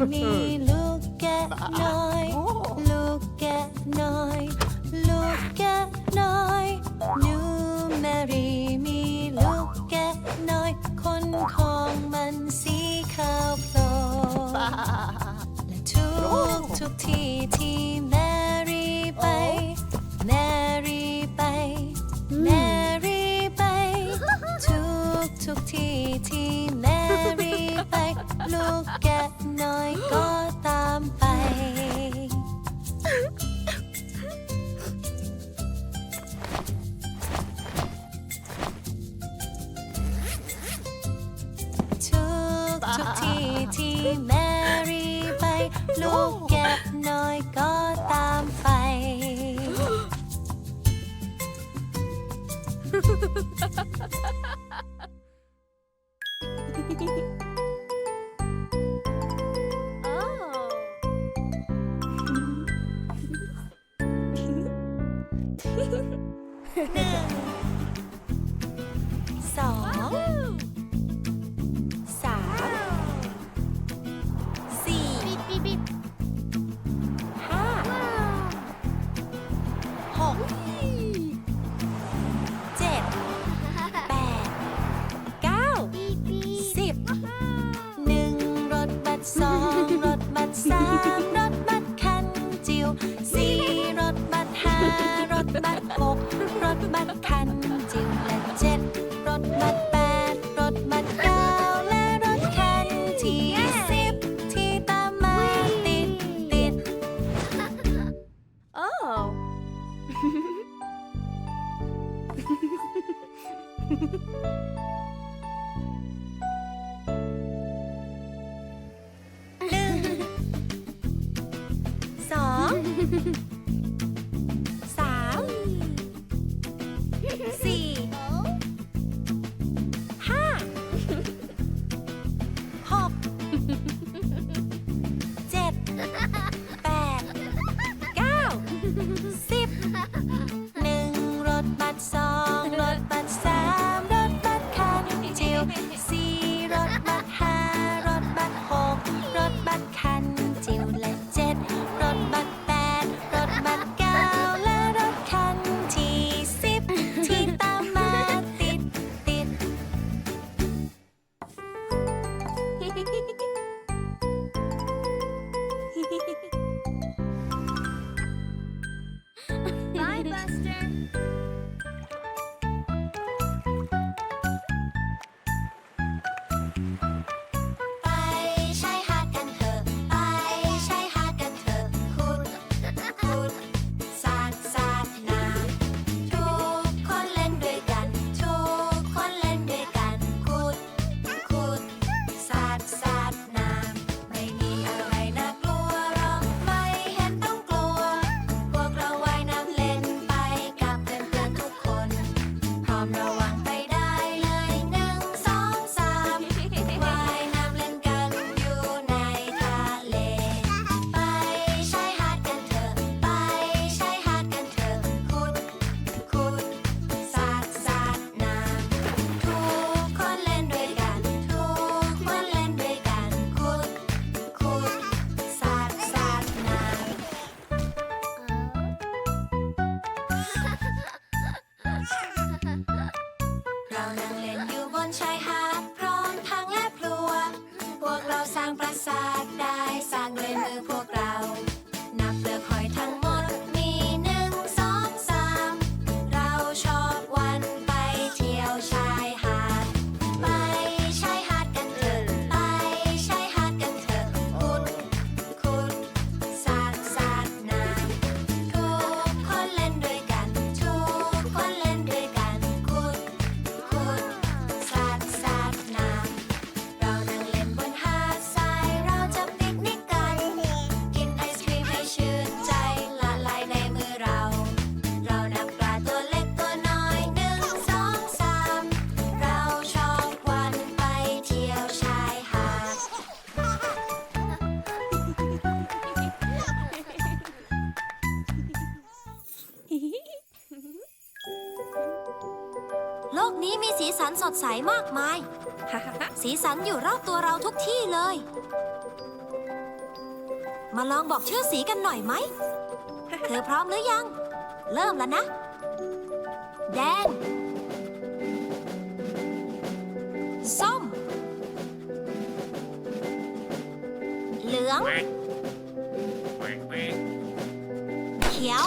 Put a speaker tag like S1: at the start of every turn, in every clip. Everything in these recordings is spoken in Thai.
S1: me, look at night, look at night, look at night. You marry me, look at night. คนของมันสีขาวโพลนและทุกทุกๆที่ที่ แมรี่ไป ลูกแกะน้อยก็ตามไป ha
S2: ha ha!
S1: สีสันสด
S2: ใสมากมาย สีสันอยู่รอบตัวเราทุกที่เลย มาลองบอกชื่อสีกันหน่อยไหม เธอพร้อมหรือยัง เริ่มแล้วนะ แดง ส้ม เหลือง เขียว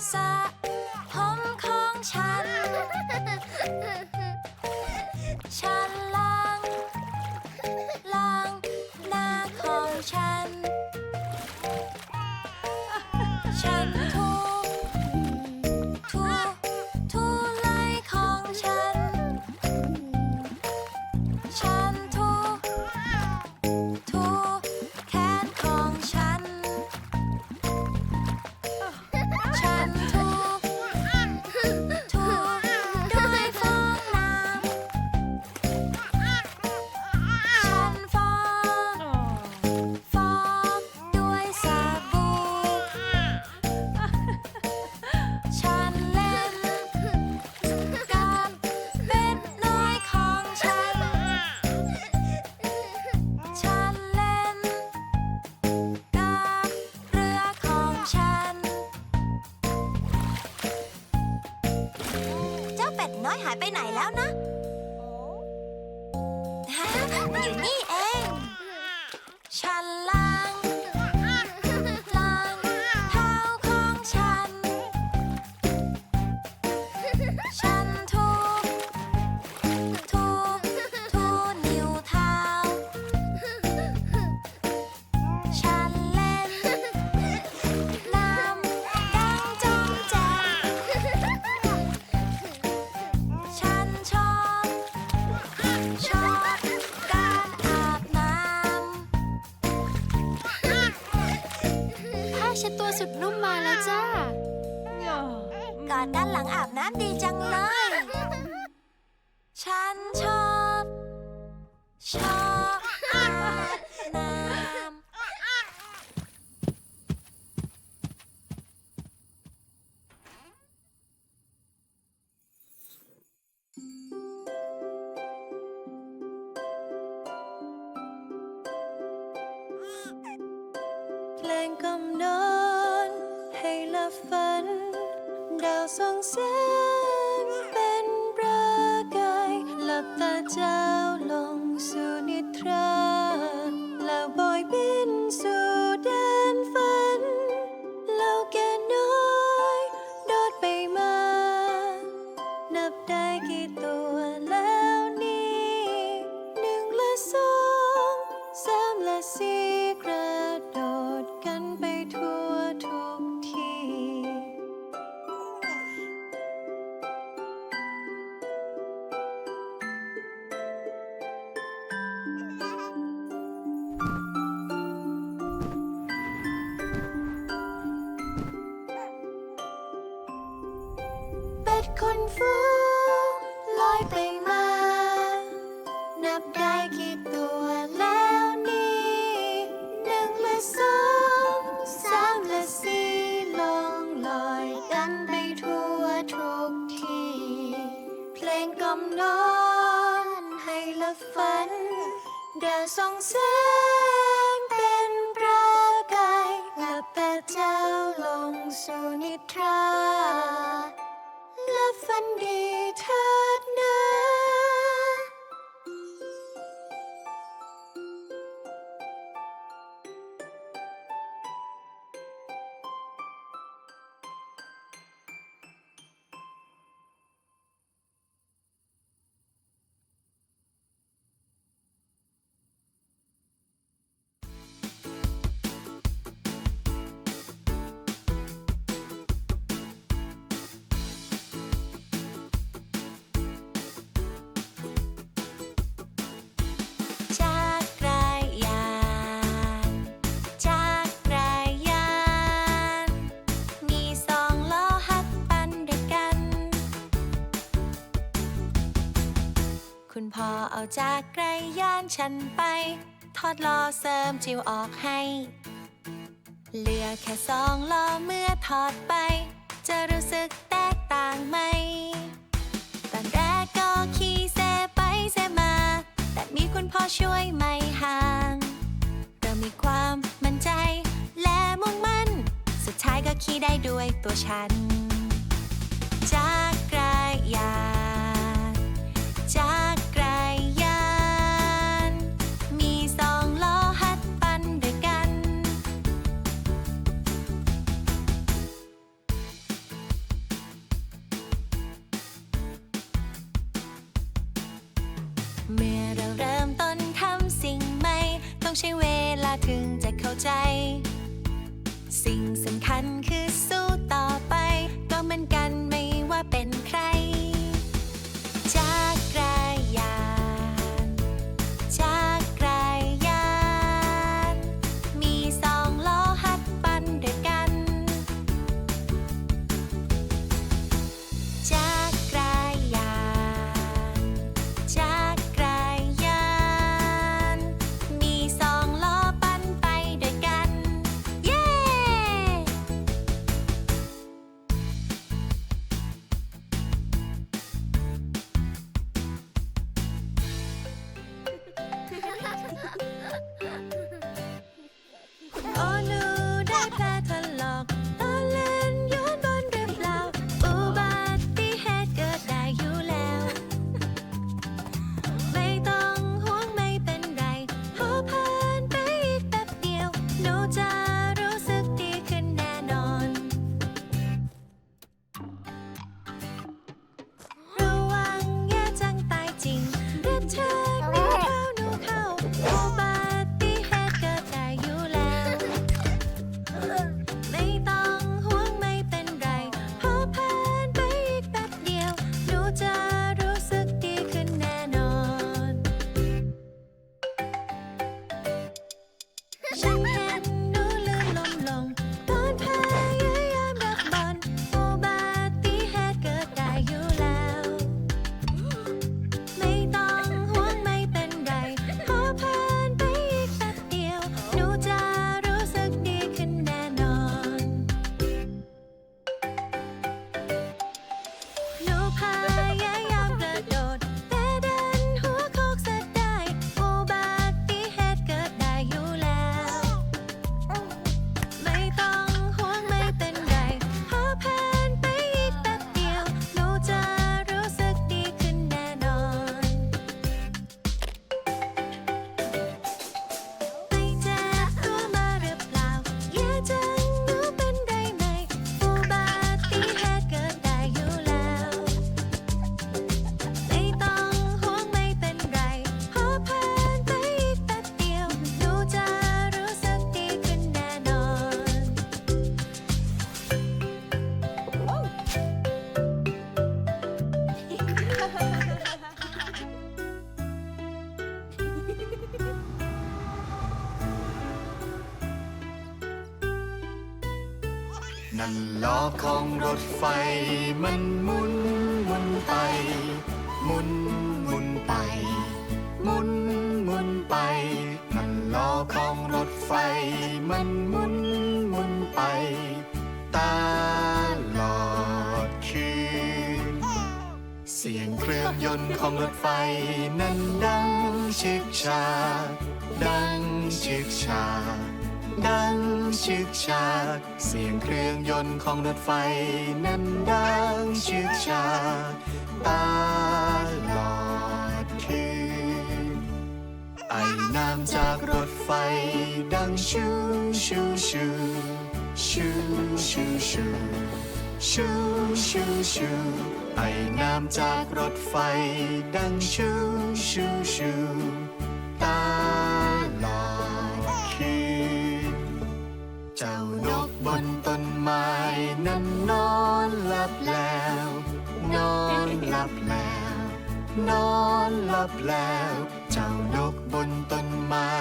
S2: sorry ไหนแล้วนะังอาบน้ำดีจังเลย ฉันชอบ ชอบ
S3: เอาจากไกรยาน
S2: ฉันไป ทอดล้อเสริมจิวออกให้ เหลือแค่สองล้อเมื่อถอดไป จะรู้สึกแตกต่างไหม ตอนแรกก็ขี่เซไปเซมา แต่มีคุณพ่อช่วยไม่ห่างเรามีความมั่นใจ และมุ่งมั่น สุดท้ายก็ขี่ได้ด้วยตัวฉัน จากไกรยาน มันหมุนหมุนไป หมุนหมุนไป หมุนหมุนไป นั่นล้อขอ
S4: งรถไฟ มันหมุนหมุนไป ตลอดคืน เสียงเครื่องยนต์ของรถไฟ นั้นดังชึกชา ดังชึกชา ดังชึกชากเสียงเครื่องยนต์ของรถไฟ นั้นดังชึกชากตลอดคืนไอ้น้ำจากรถไฟ ดังชูชูชูชูชูชูชูชูชูไอ้น้ำจากรถไฟ ดังชูชูชู เจ้านกบนต้นไม้นั้นนอนหลับแล้ว นอนหลับแล้ว นอนหลับแล้ว เจ้านกบนต้นไม้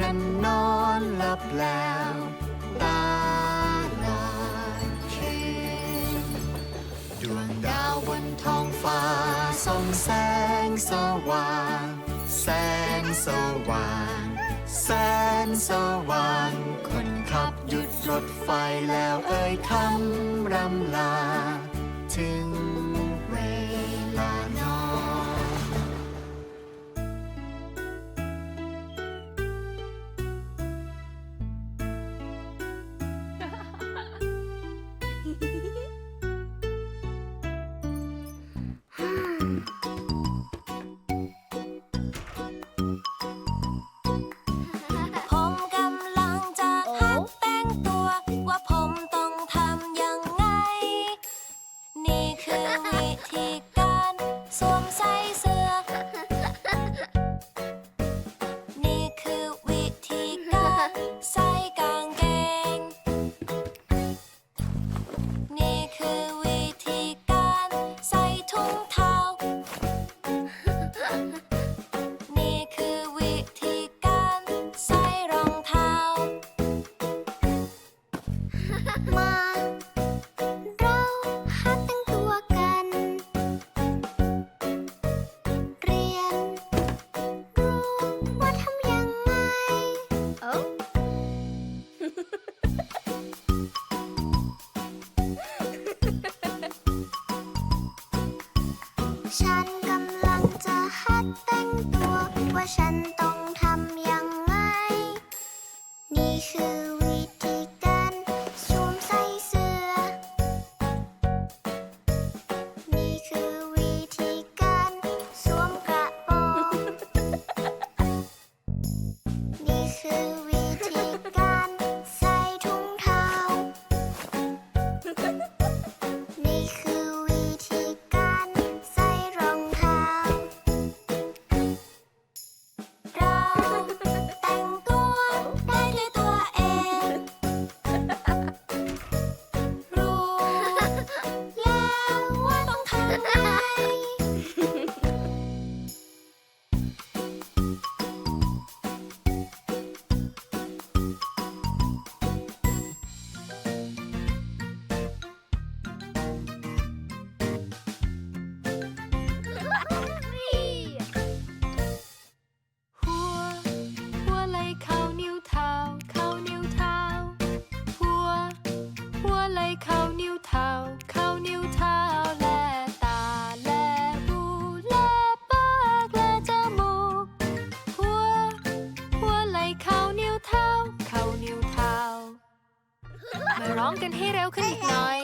S4: นั้นนอนหลับแล้วตาลอยคืนดวงดาวบนท้องฟ้า
S2: ส่องแสงสว่าง แสงสว่าง แสงสว่าง รถไฟแล้วเอ่ยคำรำลา
S5: ไหลเข้า
S6: นิ้วเท้า เข้านิ้วเท้าแลตาแลหูแลปากแลจมูก หัว หัวไหลเข้านิ้วเท้า เข้านิ้วเท้า มาร้องกันให้เร็วขึ้นอีกหน่อย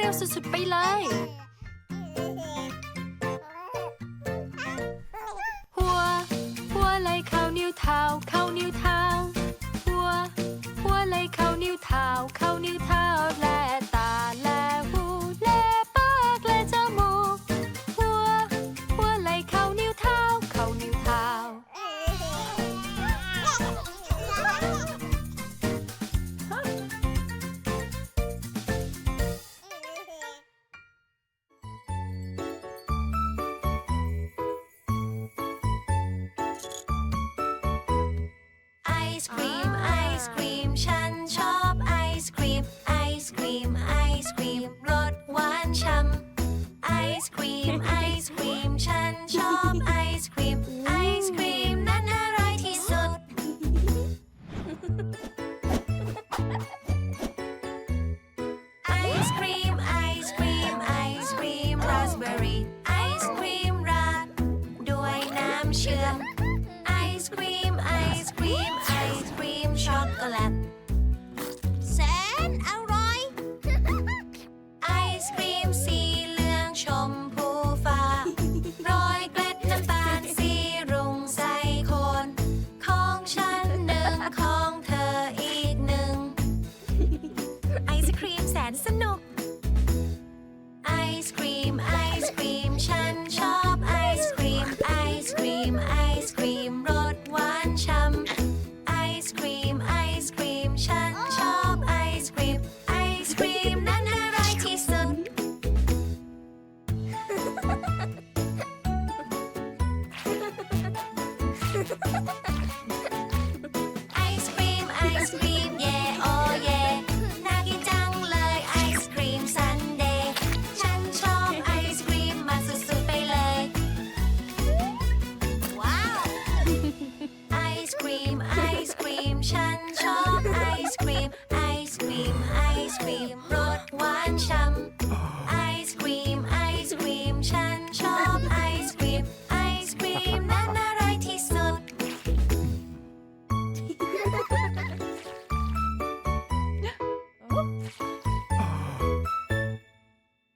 S6: เร็วสุดๆไปเลย หัว หัวไหลเข้านิ้วเท้า เข้านิ้วเท้า ไอ
S5: ศครีม ฉันชอบไอศครีม ไอศครีม ไอศครีม รสหวานช่ำไอศครีม ไอศครีม ฉันชอบไอศครีม